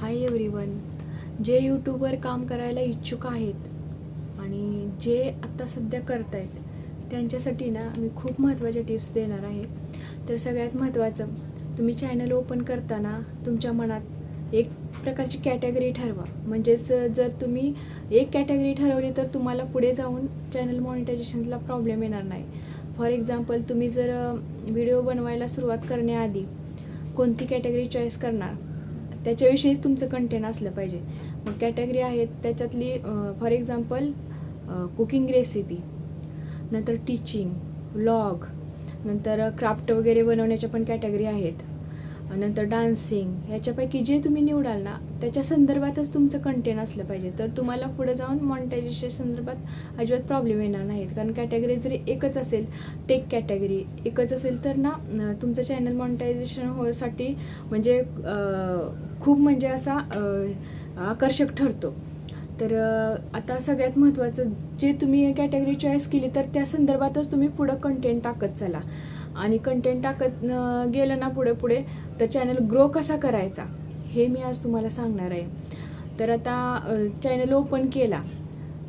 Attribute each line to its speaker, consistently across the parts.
Speaker 1: Hi everyone जे यूट्यूबवर काम करायला इच्छुक आहेत आणि जे आत्ता सध्या करत आहेत त्यांच्यासाठी ना मी खूप महत्त्वाच्या टिप्स देणार आहे. तर सगळ्यात महत्त्वाचं तुम्ही चॅनल ओपन करताना तुमच्या मनात एक प्रकारची कॅटेगरी ठरवा. म्हणजेच जर तुम्ही एक कॅटेगरी ठरवली तर तुम्हाला पुढे जाऊन चॅनल मॉनिटायझेशनला प्रॉब्लेम येणार नाही. फॉर एक्झाम्पल तुम्ही जर व्हिडिओ बनवायला सुरुवात करण्याआधी कोणती कॅटेगरी चॉईस करणार? त्याच्याविषयीच तुमचं कंटेंट असलं पाहिजे. मग कॅटेगरी आहेत त्याच्यातली फॉर एक्झाम्पल कुकिंग रेसिपी नंतर टीचिंग व्लॉग नंतर क्राफ्ट वगैरे बनवण्याच्या पण कॅटेगरी आहेत. नंतर डान्सिंग ह्याच्यापैकी जे तुम्ही निवडाल ना त्याच्या संदर्भातच तुमचं कंटेंट असलं पाहिजे. तर तुम्हाला पुढे जाऊन मॉनिटायझेशन संदर्भात अजिबात प्रॉब्लेम येणार नाहीत. कारण कॅटेगरी जरी एकच असेल टेक कॅटेगरी एकच असेल तर ना तुमचं चॅनल मॉनिटायझेशन होसाठी म्हणजे खूप म्हणजे असा आकर्षक ठरतो. तर आता सगळ्यात महत्त्वाचं जे तुम्ही कॅटेगरी चॉईस केली तर त्या संदर्भातच तुम्ही पुढं कंटेंट टाकत चला. आणि कंटेंट टाकत गेलं ना पुढे पुढे तर चॅनल ग्रो कसा करायचा? हे मी आज तुम्हाला सांगणार आहे. तर आता चॅनल ओपन केला.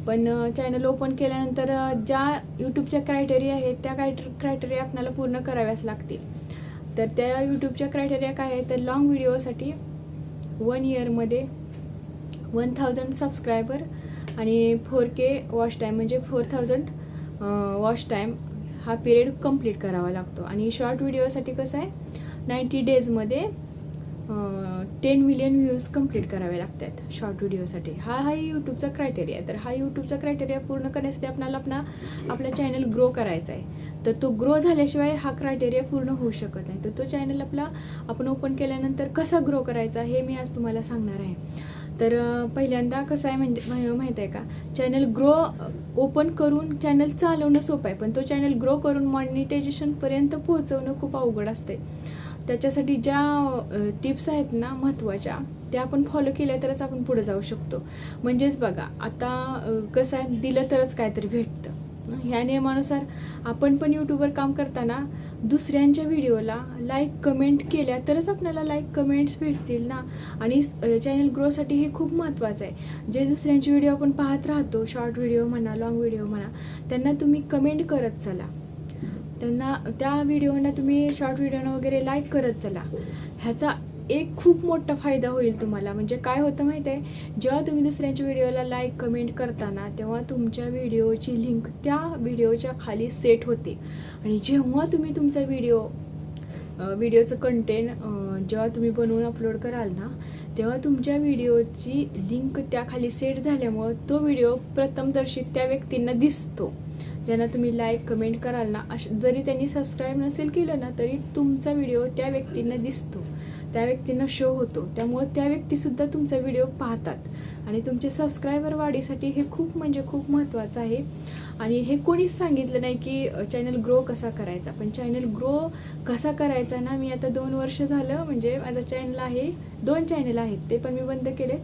Speaker 1: पण चॅनल ओपन केल्यानंतर ज्या यूट्यूबच्या क्रायटेरिया आहेत त्या क्रायटेरिया आपल्याला पूर्ण कराव्याच लागतील. तर त्या यूट्यूबच्या क्रायटेरिया काय आहे तर लॉंग व्हिडिओसाठी वन इयरमध्ये वन थाउजंड सबस्क्रायबर आणि फोर के वॉच टाईम म्हणजे फोर थाउजंड वॉच टाईम हा पिरियड कंप्लीट करावा लागतो. आणि शॉर्ट व्हिडिओसाठी कसं आहे नाईंटी डेजमध्ये टेन मिलियन व्ह्यूज कंप्लीट करावे लागतात शॉर्ट व्हिडिओसाठी हा हा यूट्यूबचा क्रायटेरिया आहे. तर हा यूट्यूबचा क्रायटेरिया पूर्ण करण्यासाठी आपल्याला आपला आपला चॅनल ग्रो करायचा आहे. तर तो ग्रो झाल्याशिवाय हा क्रायटेरिया पूर्ण होऊ शकत नाही. तर तो चॅनल आपला आपण ओपन केल्यानंतर कसा ग्रो करायचा हे मी आज तुम्हाला सांगणार आहे. तर पहिल्यांदा कसं आहे म्हणजे माहीत आहे का? चॅनल ग्रो ओपन करून चॅनल चालवणं सोपं आहे. पण तो चॅनल ग्रो करून मॉनिटायझेशनपर्यंत पोहोचवणं खूप अवघड असते त्याच्यासाठी ज्या टिप्स आहेत ना महत्त्वाच्या त्या आपण फॉलो केल्या तरच आपण पुढे जाऊ शकतो. म्हणजेच बघा आता कसं आहे दिलं तरच काहीतरी भेटतं. ह्या नियमानुसार आपण पण यूट्यूबवर काम करताना दुसऱ्यांच्या व्हिडिओला लाईक कमेंट केल्या तरच आपल्याला लाईक कमेंट्स भेटतील ना? आणि चॅनल ग्रोसाठी हे खूप महत्त्वाचं आहे. जे दुसऱ्यांचे व्हिडिओ आपण पाहत राहतो शॉर्ट व्हिडिओ म्हणा लॉंग व्हिडिओ म्हणा त्यांना तुम्ही कमेंट करत चला. त्यांना त्या व्हिडिओना तुम्ही शॉर्ट व्हिडिओना वगैरे लाईक करत चला. ह्याचा एक खूप मोठा फायदा होईल तुम्हाला. म्हणजे काय होतं माहिती आहे जेव्हा तुम्ही दुसऱ्यांच्या व्हिडिओला लाईक कमेंट करताना तेव्हा तुमच्या व्हिडिओची लिंक त्या व्हिडिओच्या खाली सेट होते. आणि जेव्हा तुम्ही तुमचा व्हिडिओ व्हिडिओचं कंटेंट जेव्हा तुम्ही बनवून अपलोड कराल ना तेव्हा तुमच्या व्हिडिओची लिंक त्याखाली सेट झाल्यामुळं तो व्हिडिओ प्रथमदर्शित त्या व्यक्तींना दिसतो. ज्यांना तुम्ही लाईक कमेंट कराल ना अश जरी त्यांनी सबस्क्राईब नसेल केलं ना तरी तुमचा व्हिडिओ त्या व्यक्तींना दिसतो. त्या व्यक्तींना शो होतो. त्यामुळं त्या व्यक्तीसुद्धा तुमचा व्हिडिओ पाहतात. आणि तुमचे सबस्क्रायबर वाढीसाठी हे खूप म्हणजे खूप महत्त्वाचं आहे. आणि हे कोणीच सांगितलं नाही की चॅनल ग्रो कसा करायचा. पण चॅनल ग्रो कसा करायचा ना मी आता दोन वर्ष झालं म्हणजे माझं चॅनल आहे दोन चॅनल आहेत ते पण मी बंद केले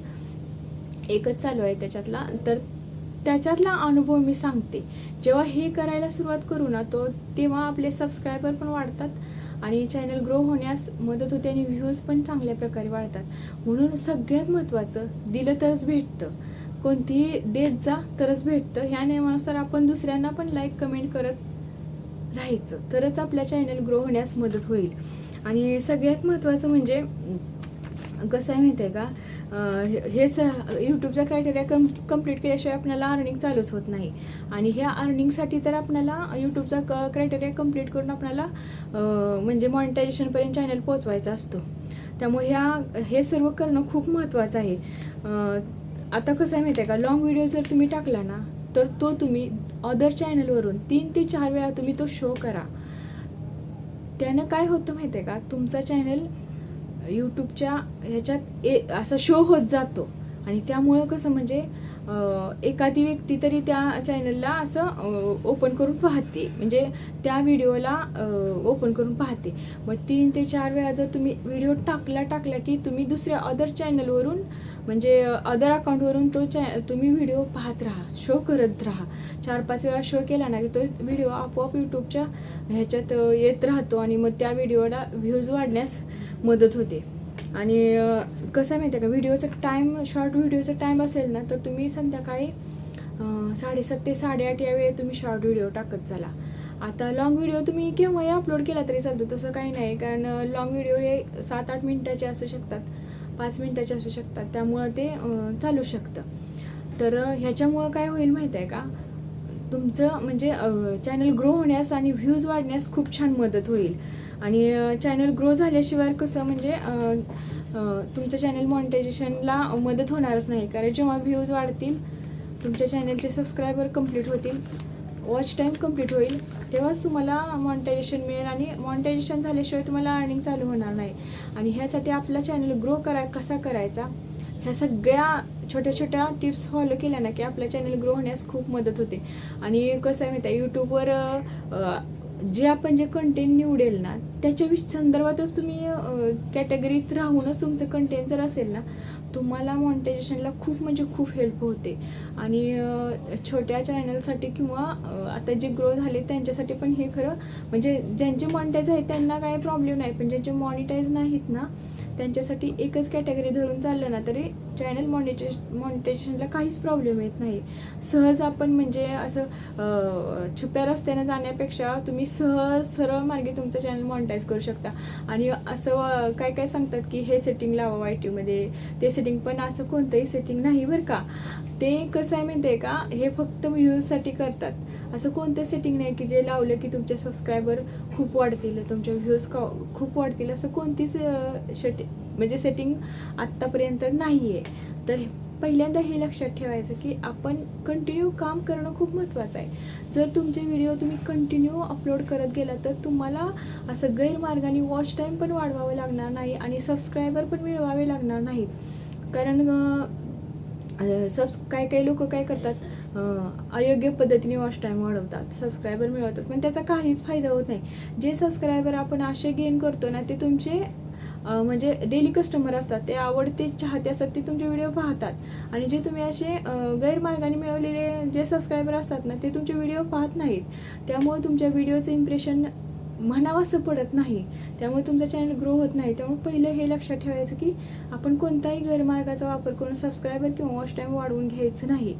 Speaker 1: एकच चालू आहे त्याच्यातला. तर त्याच्यातला अनुभव मी सांगते. जेव्हा हे करायला सुरुवात करू ना तो तेव्हा आपले सबस्क्रायबर पण वाढतात आणि चॅनल ग्रो होण्यास मदत होते आणि व्ह्यूज पण चांगल्या प्रकारे वाढतात. म्हणून सगळ्यात महत्त्वाचं दिलं तरच भेटतं. कोणतीही देत जा तरच भेटतं. ह्या नियमानुसार आपण दुसऱ्यांना पण लाईक कमेंट करत राहायचं. तरच आपल्या चॅनल ग्रो होण्यास मदत होईल. आणि सगळ्यात महत्त्वाचं म्हणजे कसं आहे माहिती आहे का हे- हे स यूट्यूबचा क्रायटेरिया कम कंप्लीट केल्याशिवाय आपल्याला अर्निंग चालूच होत नाही. आणि ह्या अर्निंगसाठी तर आपल्याला यूट्यूबचा क क्रायटेरिया कंप्लीट करून आपल्याला म्हणजे मॉनिटायझेशनपर्यंत चॅनल पोचवायचा असतो. त्यामुळे ह्या हे सर्व करणं खूप महत्त्वाचं आहे. आता कसं आहे माहिती आहे का? लॉंग व्हिडिओ जर तुम्ही टाकला ना तर तो तुम्ही अदर चॅनलवरून तीन ते चार वेळा तुम्ही तो शो करा. त्यानं काय होतं माहिती आहे का? तुमचा चॅनल यूट्यूबच्या ह्याच्यात ए असा शो होत जातो. आणि त्यामुळं कसं म्हणजे एखादी व्यक्ती तरी त्या चॅनलला असं ओपन करून पाहते. म्हणजे त्या व्हिडिओला ओपन करून पाहते. मग तीन ते चार वेळा जर तुम्ही व्हिडिओ टाकला टाकला की तुम्ही दुसऱ्या अदर चॅनलवरून म्हणजे अदर अकाउंटवरून तो चॅ तुम्ही व्हिडिओ पाहत राहा शो करत राहा. चार पाच वेळा शो केला ना की तो व्हिडिओ आपोआप यूट्यूबच्या ह्याच्यात येत राहतो आणि मग त्या व्हिडिओला व्ह्यूज वाढण्यास मदत होते. आणि कसं आहे माहिती आहे का? व्हिडिओचं टाईम शॉर्ट व्हिडिओचं टाईम असेल ना तर तुम्ही संध्याकाळी साडेसात ते साडेआठ या वेळेत तुम्ही शॉर्ट व्हिडिओ टाकत चाला. आता लॉंग व्हिडिओ तुम्ही केव्हाही अपलोड केला तरी चालतो तसं काही नाही. कारण लॉंग व्हिडिओ हे सात आठ मिनटाचे असू शकतात पाच मिनटाचे असू शकतात. त्यामुळं ते चालू शकतं. तर ह्याच्यामुळं काय होईल माहीत आहे का? तुमचं म्हणजे चॅनल ग्रो होण्यास आणि व्ह्यूज वाढण्यास खूप छान मदत होईल. आणि चॅनल ग्रो झाल्याशिवाय कसं म्हणजे तुमचं चॅनल मॉनिटायझेशनला मदत होणारच नाही. कारण जेव्हा व्ह्यूज वाढतील तुमच्या चॅनलचे सबस्क्रायबर कंप्लीट होतील वॉच टाईम कंप्लीट होईल तेव्हाच तुम्हाला मॉनिटायझेशन मिळेल आणि मॉनिटायझेशन झाल्याशिवाय तुम्हाला अर्निंग चालू होणार नाही. आणि ह्यासाठी आपला चॅनल ग्रो करा कसा करायचा ह्या सगळ्या छोट्या छोट्या टिप्स फॉलो केल्या ना की आपला चॅनल ग्रो होण्यास खूप मदत होते. आणि कसं आहे माहिती आहे यूट्यूबवर जे आपण जे कंटेंट निवडेल ना त्याच्या संदर्भातच तुम्ही कॅटेगरीत राहूनच तुमचं कंटेंट जर असेल ना तुम्हाला मॉनिटायझेशनला खूप म्हणजे खूप हेल्प होते. आणि छोट्या चॅनलसाठी किंवा आता जे ग्रो झाले त्यांच्यासाठी पण हे खरं म्हणजे ज्यांचे मॉनिटाईज आहे त्यांना काही प्रॉब्लेम नाही पण ज्यांचे मॉनिटाईज नाहीत ना त्यांच्यासाठी एकच कॅटेगरी धरून चाललं ना तरी चॅनल मॉनिटे मॉनिटेशनला काहीच प्रॉब्लेम येत नाही. सहज आपण म्हणजे असं छुप्या रस्त्याने जाण्यापेक्षा तुम्ही सहज सरळ मार्गे तुमचं चॅनल मॉनिटाईज करू शकता. आणि असं काय काय सांगतात की हे सेटिंग लावा वाय टीमध्ये ते सेटिंग पण असं कोणतंही सेटिंग नाही बरं का. ते कसं आहे माहिती आहे का? हे फक्त व्ह्यूजसाठी करतात. असं कोणतं सेटिंग नाही की जे लावलं की तुमचे सबस्क्रायबर खूप वाढतील तुमच्या व्ह्यूज का खूप वाढतील असं कोणतीच शेटी म्हणजे सेटिंग आत्तापर्यंत नाही आहे तर पहिल्यांदा हे लक्षात ठेवायचं की आपण कंटिन्यू काम करणं खूप महत्त्वाचं आहे. जर तुमचे व्हिडिओ तुम्ही कंटिन्यू अपलोड करत गेला तर तुम्हाला असं गैरमार्गाने वॉच टाईम पण वाढवावं लागणार नाही आणि सबस्क्रायबर पण मिळवावे लागणार नाहीत. कारण सबस् काय काही लोक काय करतात? अयोग्य पद्धतीने वॉच टाईम वाढवतात. सबस्क्रायबर मिळवतात. पण त्याचा काहीच फायदा होत नाही. जे सबस्क्रायबर आपण असे गेन करतो ना ते तुमचे म्हणजे डेली कस्टमर असतात. ते आवडते चाहते असतात ते तुमचे व्हिडिओ पाहतात. आणि जे तुम्ही असे गैरमार्गाने मिळवलेले जे सबस्क्रायबर असतात ना ते तुमचे व्हिडिओ पाहत नाहीत. त्यामुळे तुमच्या व्हिडिओचं इम्प्रेशन म्हणावंसं पडत नाही. त्यामुळे तुमचा चॅनल ग्रो होत नाही. त्यामुळे पहिलं हे लक्षात ठेवायचं की आपण कोणताही गैरमार्गाचा वापर करून सबस्क्रायबर किंवा वॉच टाईम वाढवून घ्यायचं नाही.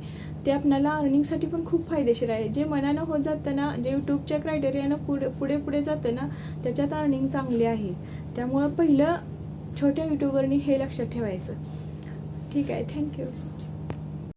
Speaker 1: ते आपल्याला अर्निंगसाठी पण खूप फायदेशीर आहे. जे मनानं होत जाताना जे यूट्यूबच्या क्रायटेरियानं पुढे पुढे पुढे जातं ना त्याच्यात अर्निंग चांगली आहे. त्यामुळं पहिलं छोट्या यूट्यूबरनी हे लक्षात ठेवायचं. ठीक आहे. थँक्यू